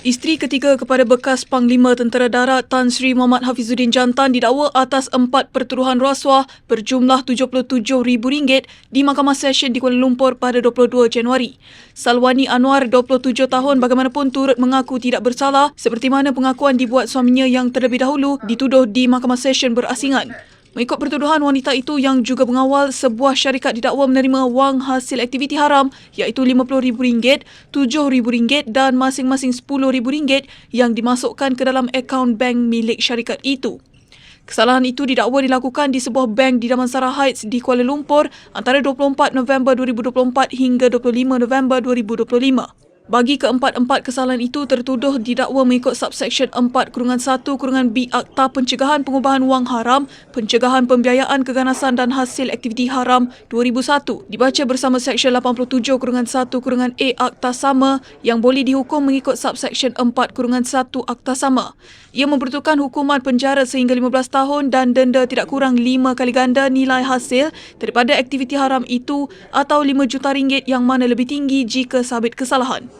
Isteri ketiga kepada bekas Panglima Tentera Darat Tan Sri Muhammad Hafizuddin Jantan didakwa atas empat pertuduhan rasuah berjumlah RM77,000 di Mahkamah Session di Kuala Lumpur pada 22 Januari. Salwani Anwar, 27 tahun, bagaimanapun turut mengaku tidak bersalah seperti mana pengakuan dibuat suaminya yang terlebih dahulu dituduh di Mahkamah Session berasingan. Mengikut pertuduhan wanita itu yang juga mengawal sebuah syarikat didakwa menerima wang hasil aktiviti haram iaitu RM50,000, RM7,000 dan masing-masing RM10,000 yang dimasukkan ke dalam akaun bank milik syarikat itu. Kesalahan itu didakwa dilakukan di sebuah bank di Damansara Heights di Kuala Lumpur antara 24 November 2024 hingga 25 November 2025. Bagi keempat-empat kesalahan itu tertuduh didakwa mengikut subsection 4 kurungan 1 kurungan B Akta Pencegahan Pengubahan Wang Haram, Pencegahan Pembiayaan Keganasan dan Hasil Aktiviti Haram 2001 dibaca bersama seksyen 87 kurungan 1 kurungan A Akta Sama yang boleh dihukum mengikut subsection 4 kurungan 1 Akta Sama. Ia memperuntukkan hukuman penjara sehingga 15 tahun dan denda tidak kurang 5 kali ganda nilai hasil daripada aktiviti haram itu atau 5 juta ringgit yang mana lebih tinggi jika sabit kesalahan.